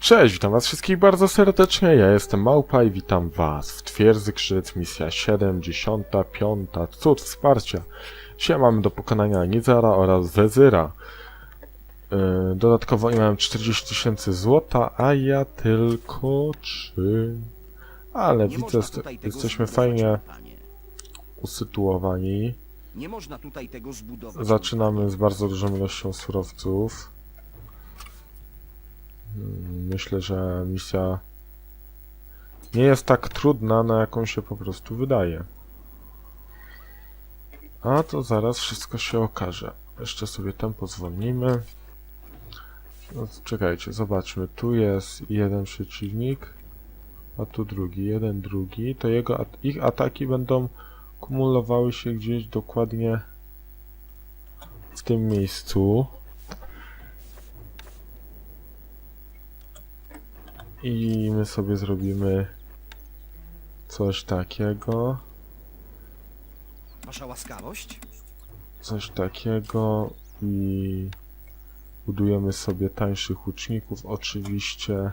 Cześć, witam was wszystkich bardzo serdecznie, ja jestem Małpa i witam was w Twierdzy Krzyc, misja 75, cud wsparcia. Dzisiaj mamy do pokonania Nizara oraz Wezyra. Yy, dodatkowo miałem 40 tysięcy złota, a ja tylko 3. Ale Nie widzę, można jest, tutaj tego jesteśmy zbudować, fajnie panie. usytuowani. Nie można tutaj tego zbudować. Zaczynamy z bardzo dużą ilością surowców. Myślę, że misja nie jest tak trudna, na jaką się po prostu wydaje. A to zaraz wszystko się okaże. Jeszcze sobie tempo zwolnimy. No, czekajcie, zobaczmy. Tu jest jeden przeciwnik, a tu drugi. Jeden, drugi. To jego, ich ataki będą kumulowały się gdzieś dokładnie w tym miejscu. I my sobie zrobimy coś takiego, Wasza łaskawość? coś takiego i budujemy sobie tańszych łuczników. Oczywiście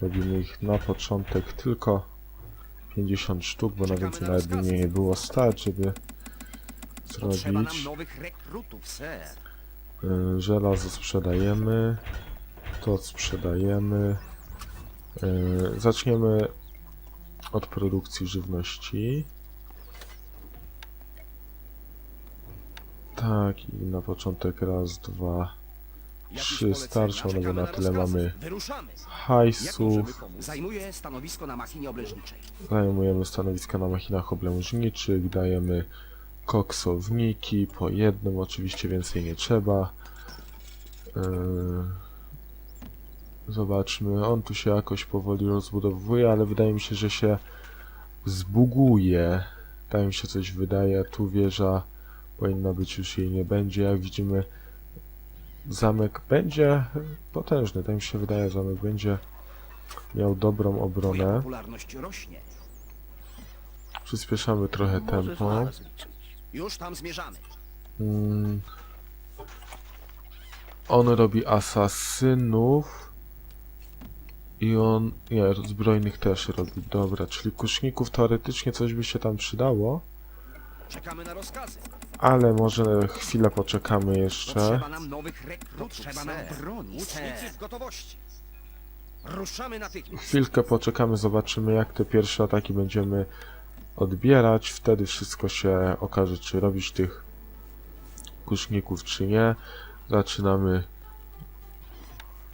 robimy ich na początek tylko 50 sztuk, bo na więcej nawet by mnie nie było stać, żeby Potrzeba nam zrobić. nowych rekrutów, ser. Y, Żelazo sprzedajemy. To sprzedajemy. Y, Zaczniemy od produkcji żywności. Tak, i na początek raz, dwa, trzy starczą, no bo na tyle mamy hajsów. pomóc? Zajmuję stanowisko na machinie obleżniczej. Zajmujemy stanowiska na machinach oblężniczych, dajemy koksowniki po jednym, oczywiście więcej nie trzeba. Yy, Zobaczmy, on tu się jakoś powoli rozbudowuje, ale wydaje mi się, że się zbuguje. Tak mi się coś wydaje, tu wieża powinna być, już jej nie będzie. Jak widzimy, zamek będzie potężny, tak mi się wydaje, zamek będzie miał dobrą obronę. popularność rośnie. Przyspieszamy trochę tempo. Już tam zmierzamy. Mm. On robi asasynów. I on. Nie, zbrojnych też robi. Dobra, czyli kuszników teoretycznie coś by się tam przydało. Czekamy na rozkazy. Ale może chwilę poczekamy jeszcze. Potrzeba nam nowych Potrzeba nam broni, Łucznicy w gotowości. Ruszamy natychmiast. Chwilkę poczekamy, zobaczymy jak te pierwsze ataki będziemy odbierać. Wtedy wszystko się okaże, czy robić tych kuszników, czy nie. Zaczynamy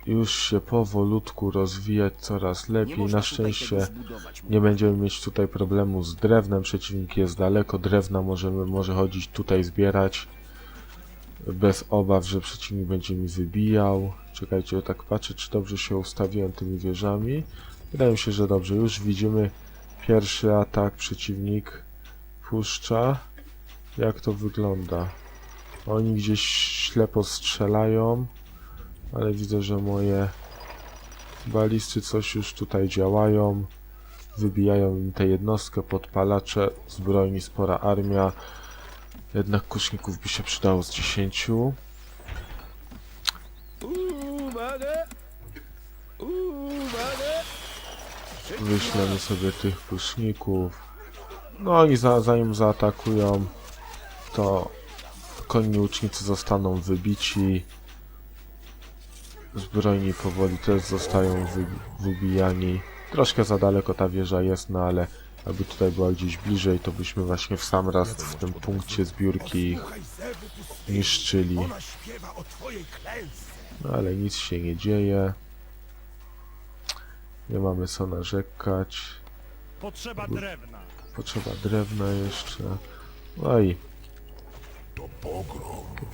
już się powolutku rozwijać coraz lepiej. Na szczęście nie będziemy mieć tutaj problemu z drewnem. Przeciwnik jest daleko, drewna możemy może chodzić tutaj zbierać. Bez obaw, że przeciwnik będzie mi wybijał. Czekajcie, tak patrzę, czy dobrze się ustawiłem tymi wieżami. Wydaje mi się, że dobrze. Już widzimy pierwszy atak. Przeciwnik puszcza. Jak to wygląda? Oni gdzieś ślepo strzelają, ale widzę, że moje balisty coś już tutaj działają. Wybijają im tę jednostkę, podpalacze, zbrojni, spora armia. Jednak kuszników by się przydało z 10. Wyślemy sobie tych kuszników. No i za, zanim zaatakują, to konni łucznicy zostaną wybici. Zbrojni powoli też zostają wy, wybijani. Troszkę za daleko ta wieża jest, no ale jakby tutaj była gdzieś bliżej, to byśmy właśnie w sam raz w tym punkcie zbiórki ich niszczyli. No ale nic się nie dzieje. Nie mamy co narzekać. Potrzeba drewna. Potrzeba drewna jeszcze. No i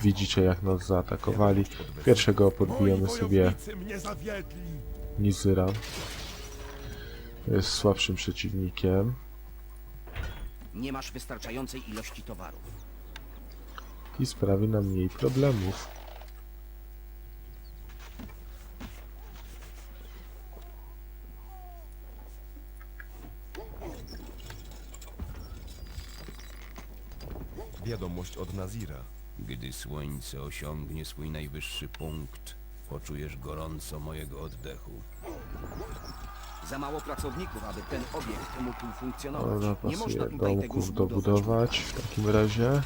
widzicie jak nas zaatakowali. Pierwszego podbijemy sobie Nizyra. Jest słabszym przeciwnikiem. Nie masz wystarczającej ilości towarów. i sprawi nam mniej problemów. Wiadomość od Nazira. Gdy słońce osiągnie swój najwyższy punkt, Poczujesz gorąco mojego oddechu. Za mało pracowników, aby ten obiekt mógł funkcjonować. Dobra, Nie można pasuje tutaj tego domków zbudować. dobudować w takim razie. E,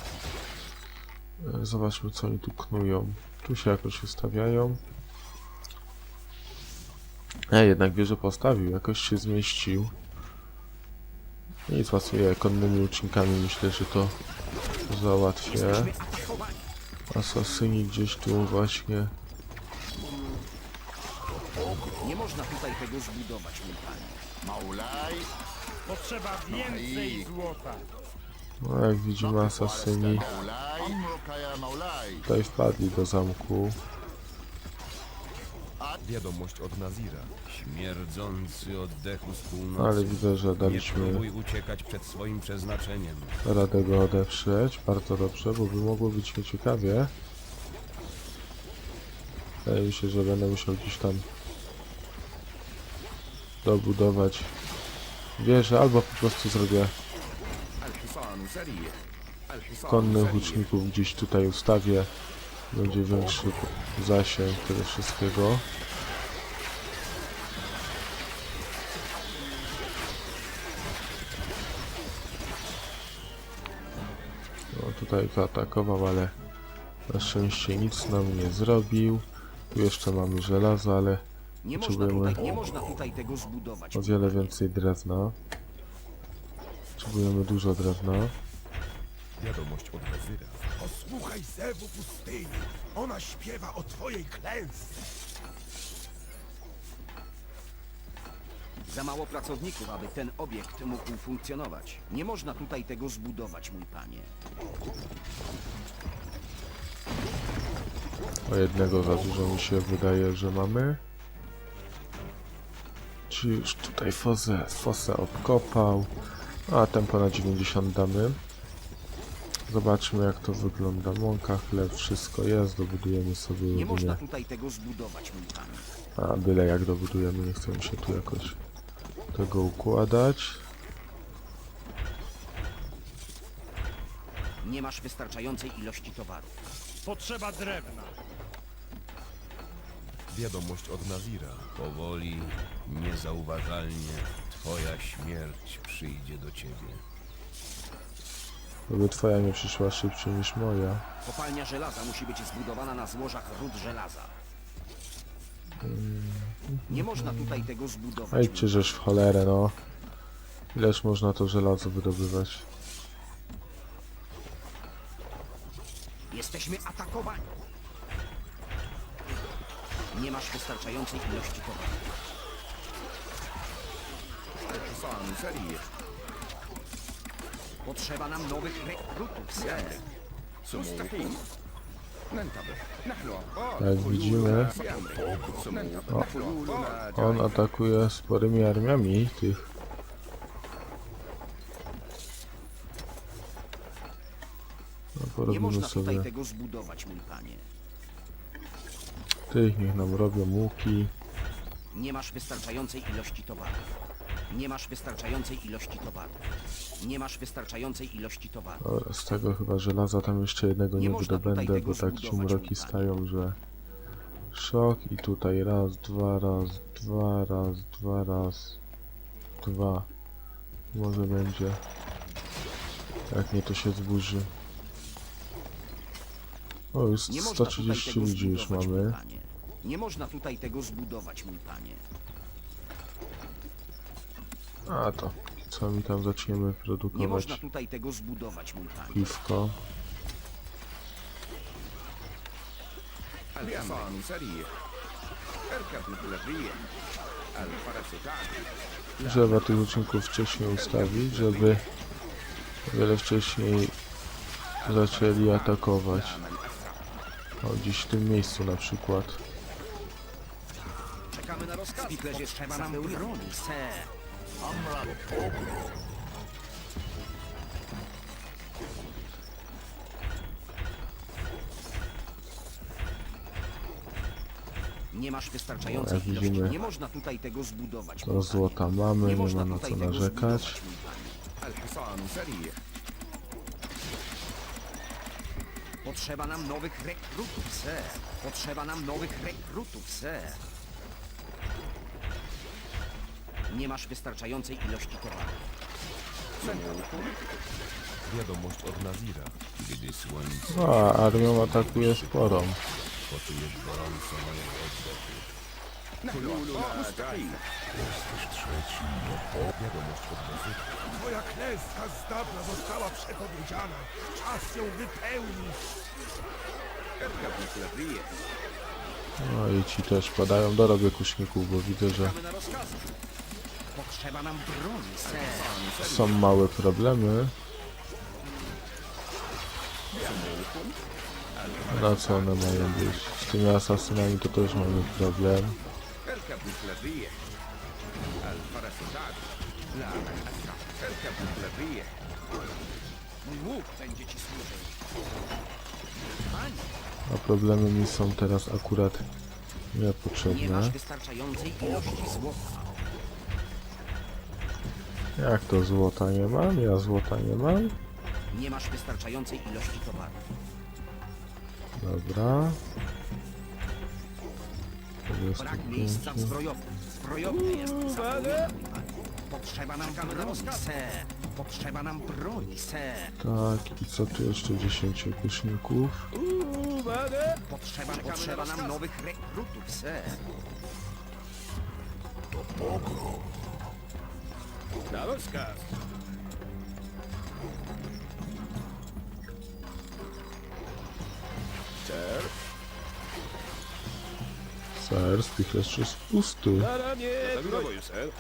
Zobaczmy co oni tu knują. Tu się jakoś ustawiają. E, jednak wieżę postawił, jakoś się zmieścił. Nic pasuje konnymi uczynkami, myślę, że to załatwię. Asasyni gdzieś tu właśnie. Nie można tutaj tego zbudować, mój panie. Maulaj, Potrzeba więcej złota. No jak widzimy asasyni tutaj wpadli do zamku. Wiadomość od Nazira. Śmierdzący oddechu z północy. Ale widzę, że Nie daliśmy próbuj uciekać przed swoim przeznaczeniem. radę go odeprzeć. Bardzo dobrze, bo by mogło być nieciekawie. Wydaje mi się, że będę musiał gdzieś tam dobudować wieżę, albo po prostu zrobię konnych łuczników gdzieś tutaj ustawię. Będzie większy zasięg tego wszystkiego. Tutaj zaatakował, ale na szczęście nic nam nie zrobił. Tu jeszcze mamy żelazo, ale Nie można, Potrzebujemy tutaj, nie można tutaj tego zbudować. o wiele więcej drewna. Potrzebujemy dużo drewna. Wiadomość od Nazira. Posłuchaj zewu pustyni. Ona śpiewa o twojej klęsce. Za mało pracowników, aby ten obiekt mógł funkcjonować. Nie można tutaj tego zbudować, mój panie. O jednego za dużo mi się wydaje, że mamy. Czy już tutaj fosę, fosę obkopał. A tempo na 90 damy. Zobaczmy jak to wygląda. Mąka, chleb, wszystko jest. Dobudujemy sobie Nie można jedynie. tutaj tego zbudować, mój panie. A byle jak dobudujemy, nie chcemy się tu jakoś tego układać. Nie masz wystarczającej ilości towaru. Potrzeba drewna. Wiadomość od Nazira. Powoli, niezauważalnie, twoja śmierć przyjdzie do ciebie. Żeby twoja nie przyszła szybciej niż moja. Kopalnia żelaza musi być zbudowana na złożach ród żelaza. Nie można tutaj tego zbudować. Ejcie, żeż w cholerę, no. Ileż można to żelazo wydobywać? Jesteśmy atakowani. Nie masz wystarczającej ilości towaru. Sariya. Potrzeba nam nowych rekrutów, ser. Jak widzimy, o, on atakuje sporymi armiami tych. No, porobimy sobie tych, niech nam robią łuki. Nie masz wystarczającej ilości towaru. Nie masz wystarczającej ilości towaru. Nie masz wystarczającej ilości towaru. Z tego chyba żelaza tam jeszcze jednego Nie nie można tutaj wydobędę, tego bo tak ci zbudować, mroki mój panie. stają, że... Szok i tutaj raz, dwa, raz, dwa, raz, dwa, raz, dwa. Może będzie. Jak nie to się zburzy. O, już Nie można tutaj 130 tego ludzi już zbudować, mój mamy. panie. Nie można tutaj tego zbudować, mój panie. A to, sami tam zaczniemy produkować. Nie można tutaj tego zbudować. Piwko. Trzeba tych odcinków wcześniej ustawić, żeby wiele wcześniej zaczęli atakować. O, gdzieś w tym miejscu na przykład. Czekamy na rozkaz. Nie masz wystarczającej Jak ilości. widzimy, Nie można tutaj tego zbudować. To mój złota panie. mamy, nie można ma na tutaj co tego narzekać. zbudować, mój panie. Al-Hisanu Sariya. Potrzeba nam nowych rekrutów, ser. Potrzeba nam nowych rekrutów, ser. Nie masz wystarczającej ilości towarów. Wiadomość od Nazira. Gdy słońce a armią atakuje sporą. poczujesz gorąco mojego oddechu. Wiadomość od Nazyra. Twoja klęska z dawna została przepowiedziana. Czas ją wypełnić. No i ci też padają. Dorobię kuśników, bo widzę, że Czekamy na rozkazy. Potrzeba nam broni, ser. są małe problemy. Na co one mają być? Z tymi asasynami to też mamy problem. A problemy mi są teraz akurat Nie masz niepotrzebne. wystarczającej ilości złota. Jak to złota nie mam? Ja złota nie mam? Nie masz wystarczającej ilości towarów. Dobra. Brak miejsca w 25. zbrojowym. Zbrojowny jest panie. Potrzeba nam broni, ser. Potrzeba nam broni, ser. Tak, i co tu jeszcze 10 kuśników? Potrzeba, potrzeba nam nowych rekrutów, ser. Na rozkaz. Ser, spichlerz jest pusty. Na ramię. Do boju, ser.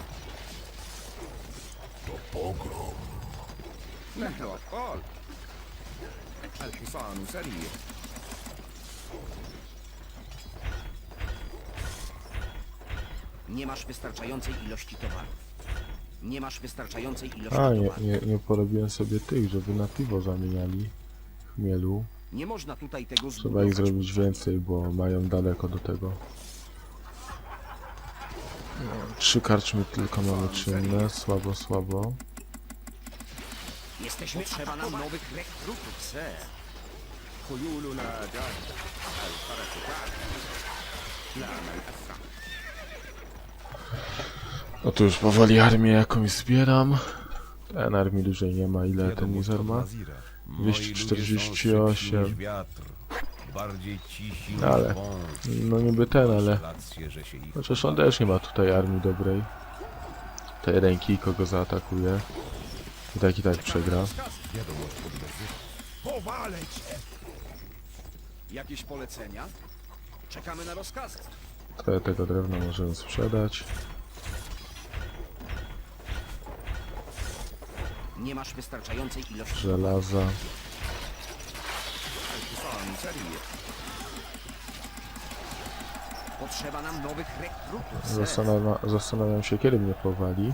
الحصان سريع Nie masz wystarczającej ilości towarów. Nie masz wystarczającej ilości A, nie, towarów. nie, nie porobiłem sobie tych, żeby na piwo zamieniali chmielu. Nie można tutaj tego Trzeba ich zbudować. zrobić więcej, bo mają daleko do tego. Trzy karczmy tylko mamy czynne, słabo, słabo. Jesteśmy Potrzeba nam nowych rekrutów, ser. خيولنا جاهزة الفرس تعد لا من أسرع No to już powoli armię jakąś zbieram. Ten armii dużej nie ma, ile ten od ma? Nazira. Moi 248. ludzie są szybsi niż wiatr, bardziej cisi niż Ale-. No niby ten, ale... Chociaż on też nie ma tutaj armii dobrej. Tej ręki, kogo zaatakuje. I tak i tak przegra. Powalę cię. Jakieś polecenia? Czekamy na rozkazy. Trochę tego drewna możemy sprzedać. Nie masz wystarczającej ilości. Żelaza. Potrzeba nam nowych rekrutów. sir. Zastanawia, zastanawiam się, kiedy mnie powali.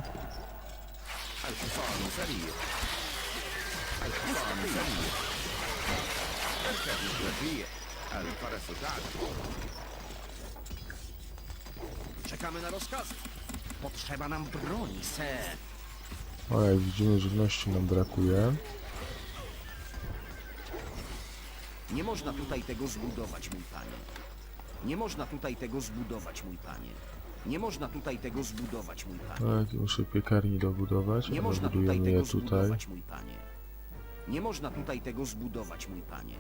Czekamy na rozkaz. Potrzeba nam broni, sir. O, jak widzimy, żywności nam brakuje. Nie można tutaj tego zbudować, mój panie. Nie można tutaj tego zbudować, mój panie. Nie można tutaj tego zbudować, mój panie. Tak, muszę piekarni dobudować, Nie ale można tutaj budujemy je tego tutaj. zbudować, mój panie. Nie można tutaj tego zbudować, mój panie.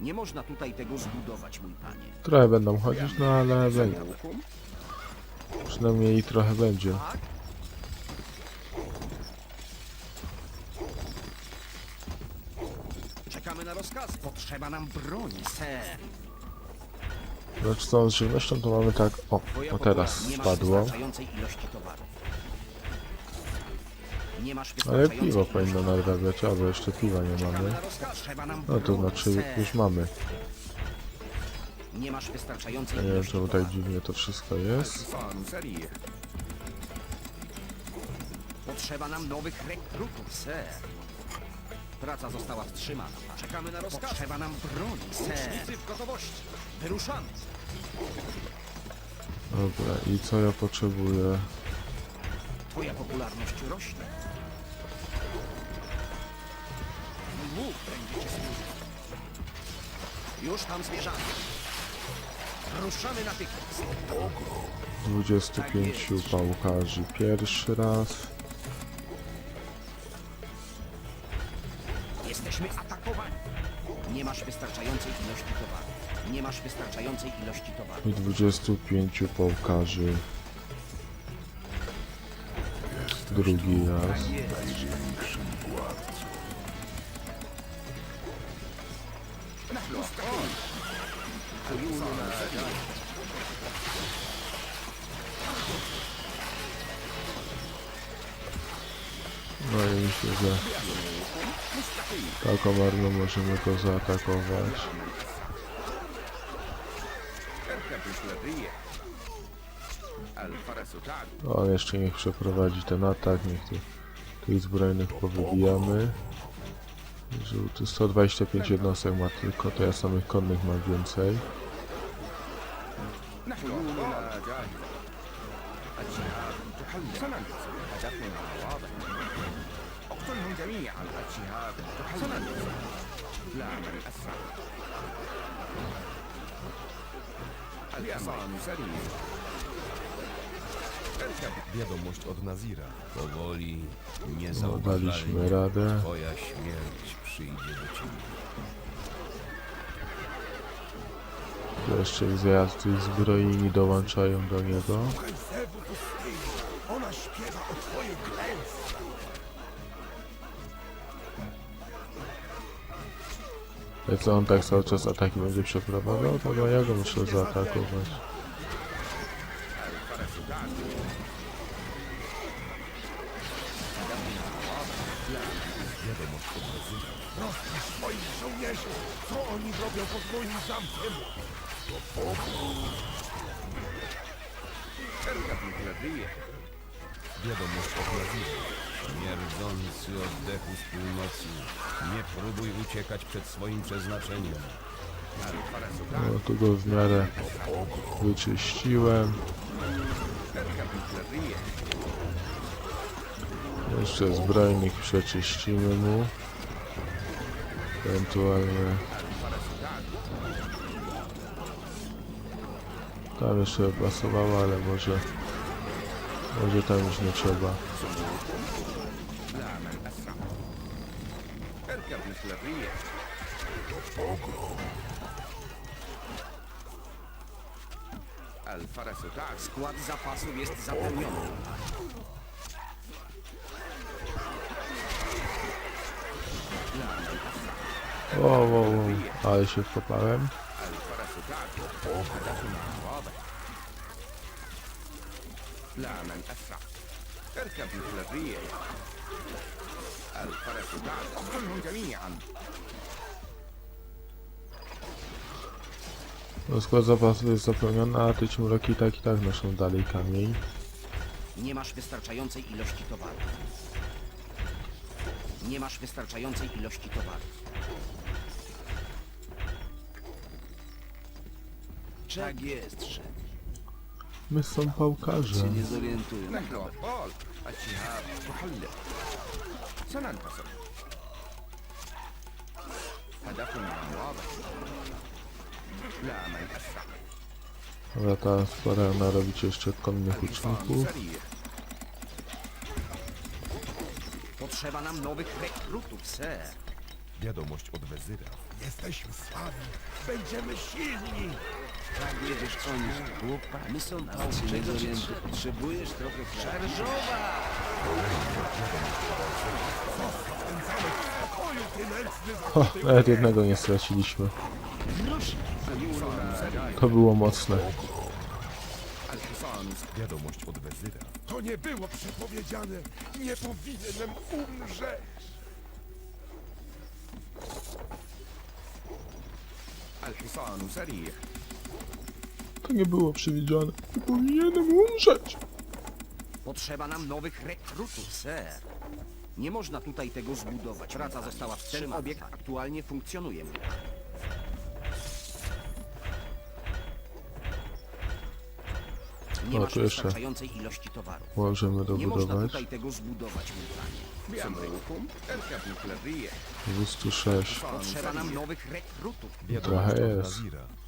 Nie można tutaj tego zbudować, mój panie. Trochę będą chodzić, no ale będzie. Przynajmniej trochę będzie. Tak? Czekamy na rozkaz. Potrzeba nam broni, ser. Lecz co z żywnością to mamy tak. O, o teraz spadło. Ale piwo powinno nadrabiać, albo jeszcze piwa nie mamy. No to znaczy już mamy. Nie masz wystarczającej nie wiem czemu tak dziwnie to wszystko jest. Potrzeba nam nowych rekrutów, ser. Praca została wstrzymana. Czekamy na rozkaz. Potrzeba nam broni, ser. w gotowości. Wyruszamy. Dobra, i co ja potrzebuję? Twoja popularność rośnie. Mój łuk będzie ci służył. Już tam zmierzamy. Ruszamy natychmiast. 25 pałkarzy pierwszy raz. Wystarczającej ilości towaru. Nie masz wystarczającej ilości towaru. I 25 pałkarzy drugi raz. No i myślę, że armią możemy go zaatakować. O, jeszcze niech przeprowadzi ten atak, niech tu, tych zbrojnych powybijamy. Żółty 125 jednostek ma tylko, to ja samych konnych mam więcej. اقتلهم جميعا الشهاب سننتصر لا من أسرع الحصان سريع اركب Wiadomość od Nazira. Powoli, No, niezauważalnie, daliśmy radę. twoja śmierć przyjdzie do ciebie. Tu jeszcze i zjazdy zbrojni dołączają do niego. Słuchaj zewu pustyni. Ona śpiewa o twojej klęsce. Jak on tak cały czas ataki będzie przeprowadzał, to no ja go muszę zaatakować. Rozpisz swoich żołnierzy! Co oni robią pod moim zamkiem? Do Bogu! Serka w nich Wiadomość o Śmierdzący oddechu z północy. Nie próbuj uciekać przed swoim przeznaczeniem. No, tu go w miarę wyczyściłem. Jeszcze zbrojnik przeczyścimy mu. Ewentualnie... Tam jeszcze pasowało, ale może może tam już nie trzeba. Tak. Skład zapasów jest zapełniony. O, o, o, ale się wkopałem. Alfaresu, tak. لا من أسرع اركب مثل الريح الفرس تعكس اقتلهم جميعا No, skład zapasów jest zapełniony, a te ciumroki tak i tak noszą dalej kamień. Nie masz wystarczającej ilości towaru. Nie masz wystarczającej ilości towaru. Tak jest, szef. My są pałkarze. Nie zorientuję. نحن أبطال الشهاب تحلق سننتصر هدفنا واضح لا من أسرع Dobra, teraz pora narobić jeszcze konnych الحصان łuczników. سريع Potrzeba nam nowych rekrutów, ser. Wiadomość od Wezyra. Jesteśmy sławni. Będziemy silni. Tak wiedziesz, co niż chłopa. My są Czego ci trzeba? Potrzebujesz trochę szarżowa. Ten zamek w spokoju, ty nędzny O, nawet jednego nie straciliśmy. To było mocne. الحصان Wiadomość od Wezyra. To nie było przepowiedziane. Nie powinienem umrzeć. الحصان سريع to nie było przewidziane. Nie powinienem umrzeć. Potrzeba nam nowych rekrutów, ser. Nie można tutaj tego zbudować. Praca została wstrzymana. Obiekt aktualnie funkcjonuje. Nie masz tu jeszcze wystarczającej ilości towaru. możemy Nie można dobudować. tutaj tego zbudować, mój panie. 206. Potrzeba nam nowych rekrutów. Trochę jest.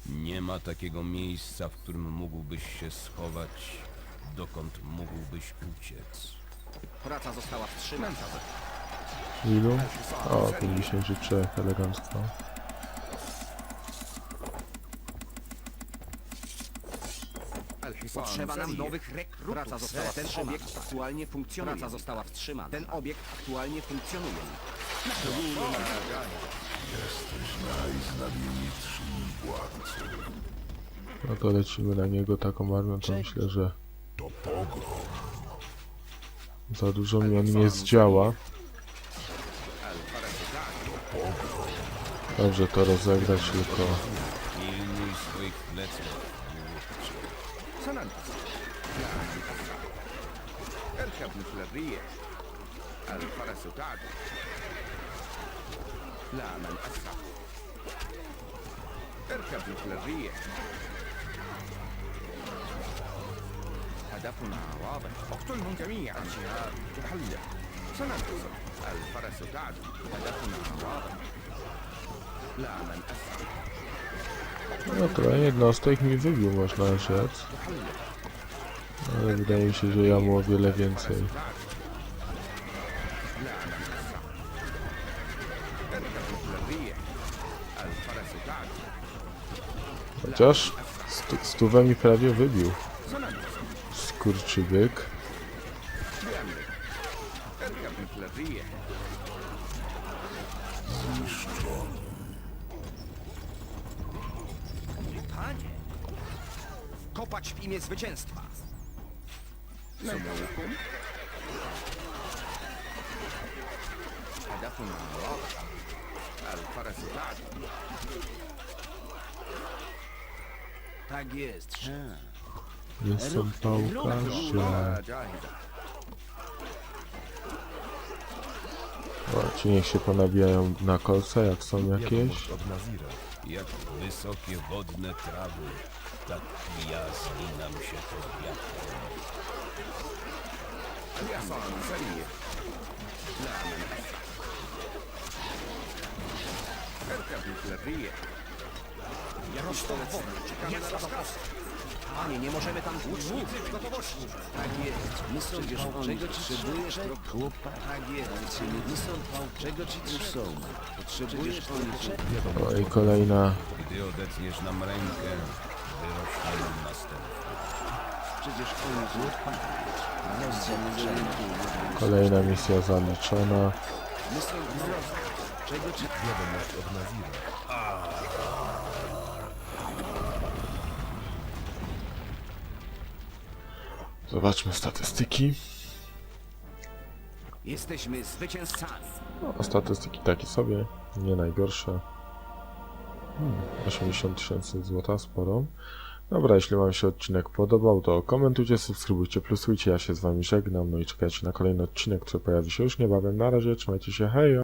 Nie ma takiego miejsca, w którym mógłbyś się schować, dokąd mógłbyś uciec. Praca została wstrzymana. Ilu? O, 53, elegancko. Potrzeba nam nowych rekrutów. Praca została Ten wstrzymana. obiekt aktualnie funkcjonuje. Praca została wstrzymana. Ten obiekt aktualnie funkcjonuje. No to lecimy na niego taką armią, to myślę, że za dużo mi on nie zdziała. Dobrze to rozegrać tylko اركب مثل الريح هدفنا واضح اقتلهم جميعا الشهاب تحلق سننتصر الفرس تعدو هدفنا واضح لا من أسرع no trochę jednostek mi wybił, można rzec. Ale wydaje mi się, że ja mu o wiele więcej. Chociaż stu, stówę mi prawie wybił. Skurczybyk. Panie, kopać w imię zwycięstwa. Co tak jest, szef. Jestem pałkarzem. O, Ci niech się ponabijają na kolce, jak są jakieś. Jak wysokie wodne trawy, tak jazni nam się pod wiatrem. Perka Prosto w wodę. Czekamy na rozkaz. Panie, nie możemy tam Łucznicy w gotowości. Tak jest. My są Przecież czego potrzebujesz chłopak? Tak jest. My są czego ci trzeba? Potrzebujesz oni O, i kolejna, Gdy odetniesz nam rękę, wyrośnie nam następny. Przecież oni chłopak. kolejna misja zaliczona. My są czego ci Wiadomość od Nazira. Zobaczmy statystyki. Jesteśmy zwycięzcami. No, statystyki takie sobie, nie najgorsze. Hmm, 80 tysięcy złota, sporo. Dobra, jeśli Wam się odcinek podobał, to komentujcie, subskrybujcie, plusujcie. Ja się z Wami żegnam, no i czekajcie na kolejny odcinek, który pojawi się już niebawem. Na razie, trzymajcie się, hej!